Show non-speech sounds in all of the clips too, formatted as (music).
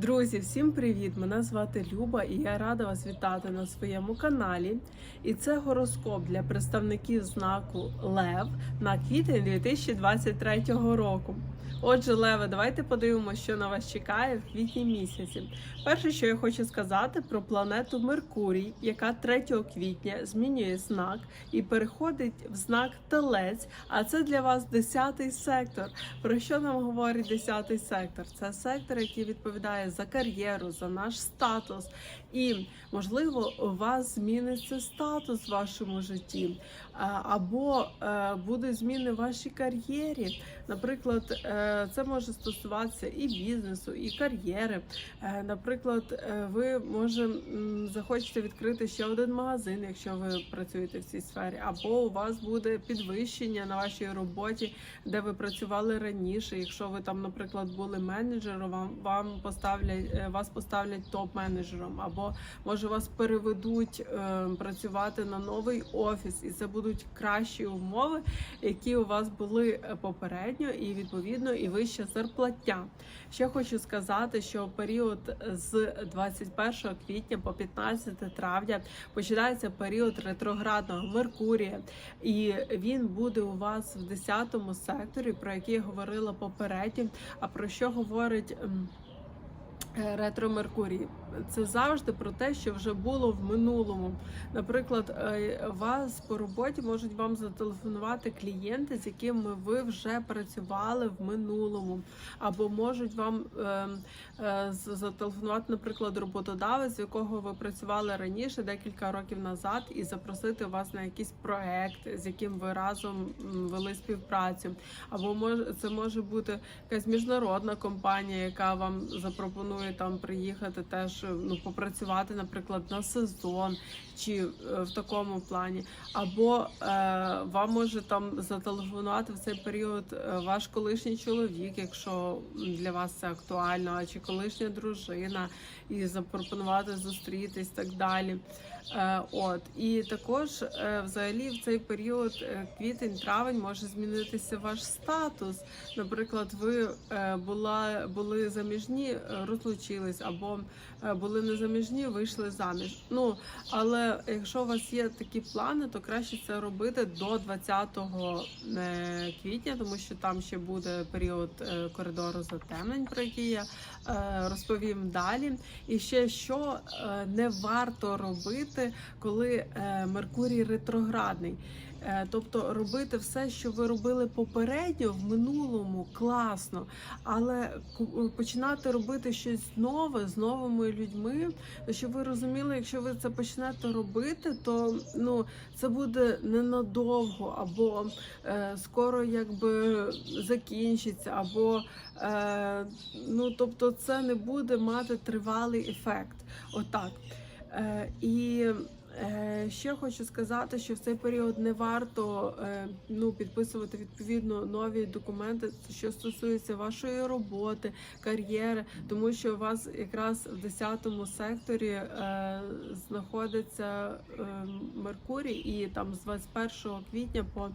Друзі, всім привіт! Мене звати Люба і я рада вас вітати на своєму каналі. І це гороскоп для представників знаку Лев на квітень 2023 року. Отже, Леве, давайте подивимося, що на вас чекає в квітні місяці. Перше, що я хочу сказати про планету Меркурій, яка 3 квітня змінює знак і переходить в знак Телець. А це для вас 10-й сектор. Про що нам говорить 10-й сектор? Це сектор, який відповідає за кар'єру, за наш статус. І можливо, у вас зміниться статус в вашому житті, або е, будуть зміни в вашій кар'єрі. Наприклад, е, це може стосуватися і бізнесу, і кар'єри. Е, Наприклад, е, ви може захочете відкрити ще один магазин, якщо ви працюєте в цій сфері, або у вас буде підвищення на вашій роботі, де ви працювали раніше. Якщо ви там, наприклад, були менеджером, вам вам поставлять е, вас поставлять топ-менеджером, або може вас переведуть е, працювати на новий офіс, і це будуть кращі умови, які у вас були е, попередньо, і відповідно і вища зарплаття. Ще хочу сказати, що період з 21 квітня по 15 травня починається період ретроградного Меркурія, і він буде у вас в 10 секторі, про який я говорила попередньо. А про що говорить? Ем, е, Ретро Меркурій це завжди про те, що вже було в минулому. Наприклад, е, вас по роботі можуть вам зателефонувати клієнти, з якими ви вже працювали в минулому, або можуть вам е, е, зателефонувати, наприклад, роботодавець, з якого ви працювали раніше, декілька років назад, і запросити вас на якийсь проект, з яким ви разом вели співпрацю. Або може це може бути якась міжнародна компанія, яка вам запропонує там приїхати теж ну попрацювати, наприклад, на сезон чи е, в такому плані. Або е, вам може там зателефонувати в цей період е, ваш колишній чоловік, якщо для вас це актуально, чи колишня дружина, і запропонувати зустрітись так далі. Е, от і також взагалі в цей період квітень-травень може змінитися ваш статус. Наприклад, ви була були заміжні, е, розлучились, або е, були незаміжні, вийшли заміж. Ну але якщо у вас є такі плани, то краще це робити до 20 е, квітня, тому що там ще буде період е, коридору затемнень, про який я розповім далі. І ще що не варто робити, коли Меркурій ретроградний. Е, Тобто робити все, що ви робили попередньо в минулому, класно, але ку- починати робити щось нове з новими людьми, щоб ви розуміли, якщо ви це почнете робити, то ну це буде ненадовго, або е, скоро якби закінчиться, або е, ну тобто це не буде мати тривалий ефект. Отак. Е, е, ще хочу сказати, що в цей період не варто е, ну, підписувати відповідно нові документи, що стосується вашої роботи, кар'єри, тому що у вас якраз в 10 секторі е, знаходиться е, Меркурій, і там з 21 квітня по е,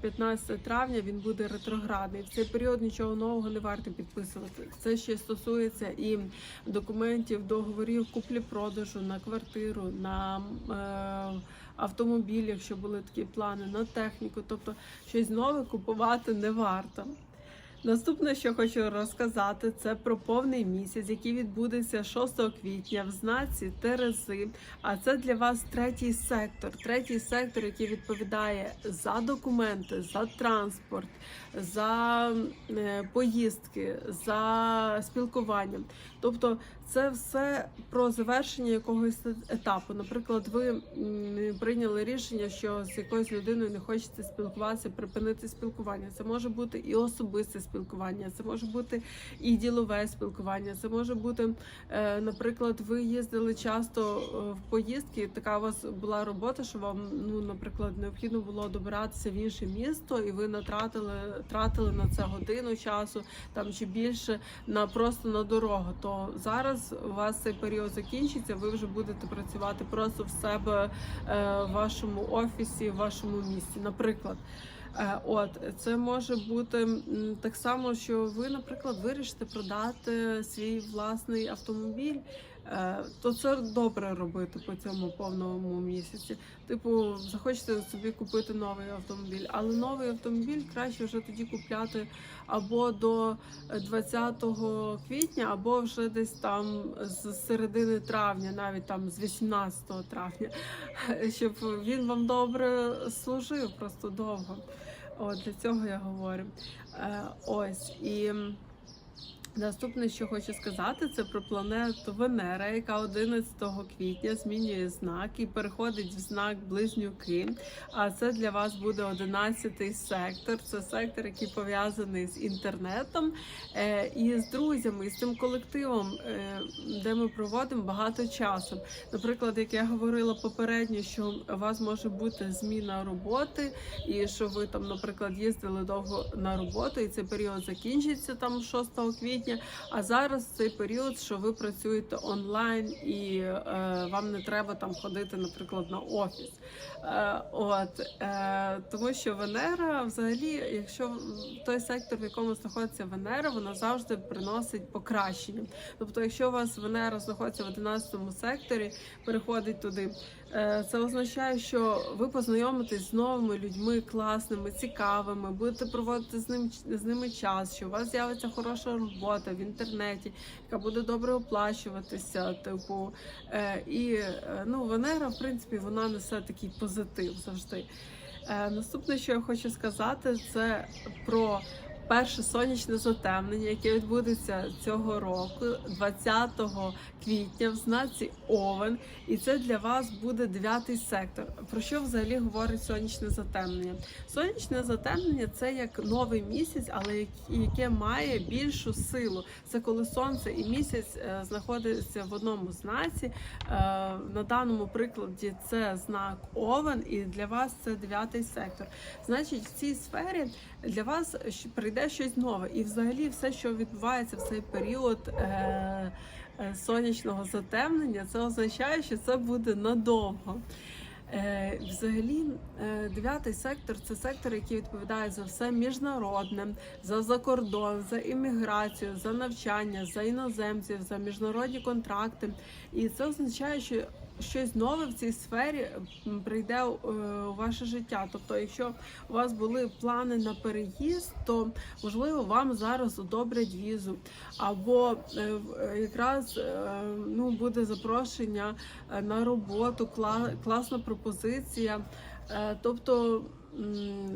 15 травня він буде ретроградний. В цей період нічого нового не варто підписувати. Це ще стосується і документів, договорів куплі-продажу на квартиру, на е, автомобіль, якщо були такі плани, на техніку. Тобто щось нове купувати не варто. Наступне, що хочу розказати, це про повний місяць, який відбудеться 6 квітня в знаці Терези. А це для вас третій сектор. Третій сектор, який відповідає за документи, за транспорт, за е, поїздки, за спілкування. Тобто, це все про завершення якогось етапу. Наприклад, ви прийняли рішення, що з якоюсь людиною не хочете спілкуватися, припинити спілкування. Це може бути і особисте спілкування, це може бути і ділове спілкування. Це може бути, е, наприклад, ви їздили часто е, в поїздки. Така у вас була робота, що вам ну, наприклад, необхідно було добиратися в інше місто, і ви натратили тратили на це годину часу, там чи більше на просто на дорогу. То зараз у вас цей період закінчиться. Ви вже будете працювати просто в себе е, в вашому офісі, в вашому місті, наприклад. Е, От це може бути так само, що ви, наприклад, вирішите продати свій власний автомобіль. Е, То це добре робити по цьому повному місяці. Типу, захочете собі купити новий автомобіль, але новий автомобіль краще вже тоді купляти або до 20 квітня, або вже десь там з середини травня, навіть там з 18 травня, (laughs) щоб він вам добре служив просто довго. От для цього я говорю. Е, ось і. Наступне, що хочу сказати, це про планету Венера, яка 11 квітня змінює знак і переходить в знак близнюки. А це для вас буде 11-й сектор. Це сектор, який пов'язаний з інтернетом е, і з друзями, і з тим колективом, е, де ми проводимо багато часу. Наприклад, як я говорила попередньо, що у вас може бути зміна роботи, і що ви там, наприклад, їздили довго на роботу, і цей період закінчиться там 6 квітня. А зараз цей період, що ви працюєте онлайн і е, вам не треба там ходити, наприклад, на офіс. Е, от е, тому, що Венера, взагалі, якщо той сектор, в якому знаходиться Венера, вона завжди приносить покращення. Тобто, якщо у вас Венера знаходиться в 11 секторі, переходить туди. Е, Це означає, що ви познайомитесь з новими людьми, класними, цікавими, будете проводити з ним з ними час, що у вас з'явиться хороша робота в інтернеті, яка буде добре оплачуватися. Типу, Е, і е, ну, Венера, в принципі, вона несе такий позитив завжди. Наступне, що я хочу сказати, це про перше сонячне затемнення, яке відбудеться цього року, 20 квітня, в знаці Овен. І це для вас буде дев'ятий сектор. Про що взагалі говорить сонячне затемнення? Сонячне затемнення це як новий місяць, але яке має більшу силу. Це коли сонце і місяць е, знаходяться в одному знаці. Е, На даному прикладі це знак Овен, і для вас це дев'ятий сектор. Значить, в цій сфері для вас щ- прийде щось нове, і взагалі все, що відбувається в цей період. Е- е, Сонячного затемнення, це означає, що це буде надовго. Е, Взагалі, е, дев'ятий сектор це сектор, який відповідає за все міжнародне, за закордон, за імміграцію, за навчання, за іноземців, за міжнародні контракти. І це означає, що щось нове в цій сфері прийде е, у ваше життя. Тобто, якщо у вас були плани на переїзд, то можливо вам зараз одобрять візу, або е, е, якраз ну буде запрошення на роботу, класна пропозиція. Е, Тобто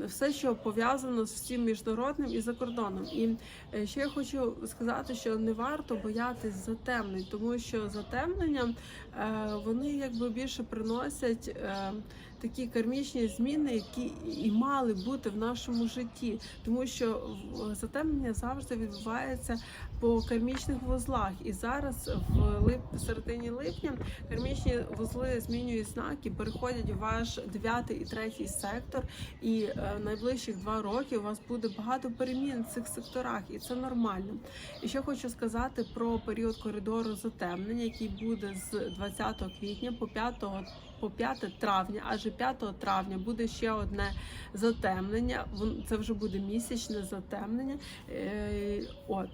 все, що пов'язано з всім міжнародним і закордоном. І е, ще я хочу сказати, що не варто боятись затемнень, тому що затемнення е, вони якби більше приносять. Е, Такі кармічні зміни, які і мали бути в нашому житті, тому що затемнення завжди відбувається по кармічних вузлах. І зараз в лип... середині липня кармічні вузли змінюють знаки, переходять у ваш 9 і 3 сектор. І е, найближчих два роки у вас буде багато перемін в цих секторах, і це нормально. І ще хочу сказати про період коридору затемнення, який буде з 20 квітня по 5 по 5 травня, аж 5 травня буде ще одне затемнення. Це вже буде місячне затемнення. Е, От.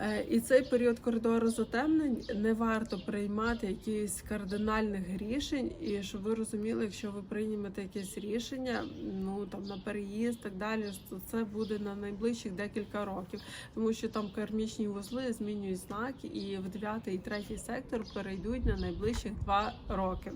Е, І цей період коридору затемнень не варто приймати якихось кардинальних рішень. І щоб ви розуміли, якщо ви приймете якесь рішення, ну там на переїзд, так далі, то це буде на найближчих декілька років, тому що там кармічні вузли змінюють знаки, і в 9 і 3 сектор перейдуть на найближчих два роки.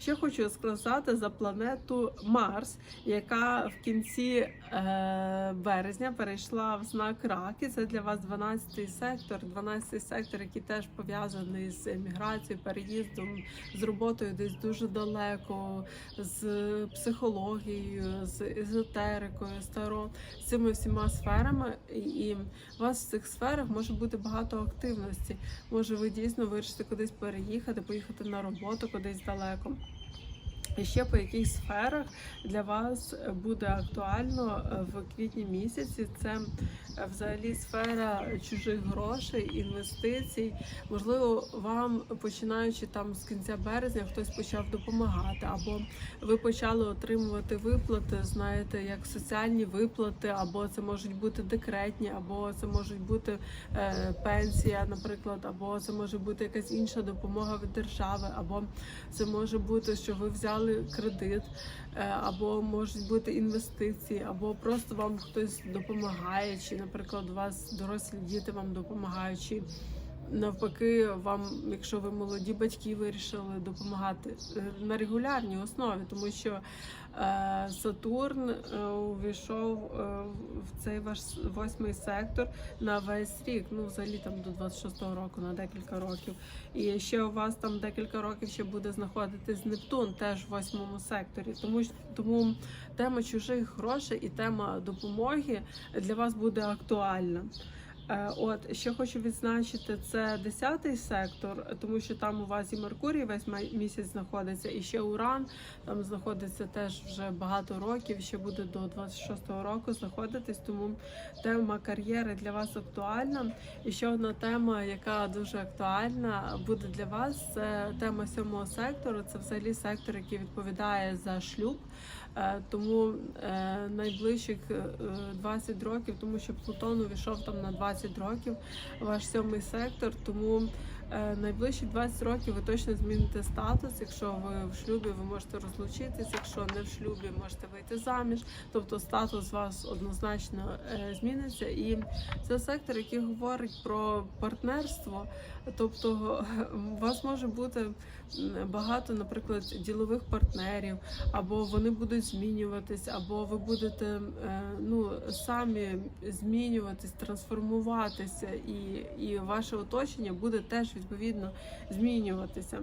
Ще хочу сказати за планету Марс, яка в кінці е, березня перейшла в знак Раки. Це для вас 12-й сектор. 12-й сектор, який теж пов'язаний з еміграцією, переїздом, з роботою десь дуже далеко, з психологією, з езотерикою, старо, з цими всіма сферами. І- у вас в цих сферах може бути багато активності. Може, ви дійсно вирішите кудись переїхати, поїхати на роботу кудись далеко. Ще по яких сферах для вас буде актуально е, в квітні місяці. Це е, взагалі сфера чужих грошей, інвестицій. Можливо, вам починаючи там з кінця березня хтось почав допомагати, або ви почали отримувати виплати, знаєте, як соціальні виплати, або це можуть бути декретні, або це можуть бути е, пенсія, наприклад, або це може бути якась інша допомога від держави, або це може бути, що ви взяли кредит, е, або можуть бути інвестиції, або просто вам хтось допомагає, чи, наприклад, у вас дорослі діти вам допомагають. чи Навпаки, вам, якщо ви молоді батьки, вирішили допомагати е, на регулярній основі, тому що Сатурн е, увійшов е, в цей ваш восьмий сектор на весь рік. Ну, взагалі там до 26-го року на декілька років. І ще у вас там декілька років ще буде знаходитись Нептун, теж в восьмому секторі. Тому тому тема чужих грошей і тема допомоги для вас буде актуальна. Е, От ще хочу відзначити, це 10-й сектор, тому що там у вас і Меркурій весь місяць знаходиться, і ще Уран там знаходиться теж вже багато років. Ще буде до 26-го року знаходитись. Тому тема кар'єри для вас актуальна. І ще одна тема, яка дуже актуальна, буде для вас. Це тема сьомого сектору. Це взагалі сектор, який відповідає за шлюб. Е, Тому е, найближчих е, 20 років, тому що Плутон увійшов там на 20 років, ваш сьомий сектор. Тому е, найближчі 20 років ви точно зміните статус. Якщо ви в шлюбі, ви можете розлучитись. Якщо не в шлюбі, можете вийти заміж. Тобто статус вас однозначно е, зміниться. І це сектор, який говорить про партнерство. Тобто (laughs) у вас може бути багато, наприклад, ділових партнерів, або вони будуть змінюватись, або ви будете е, ну самі змінюватись, трансформуватися, і, і ваше оточення буде теж відповідно змінюватися.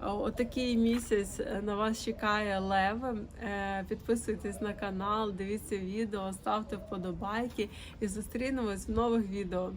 Отакий місяць на вас чекає леви. Е, Підписуйтесь на канал, дивіться відео, ставте вподобайки і зустрінемось в нових відео.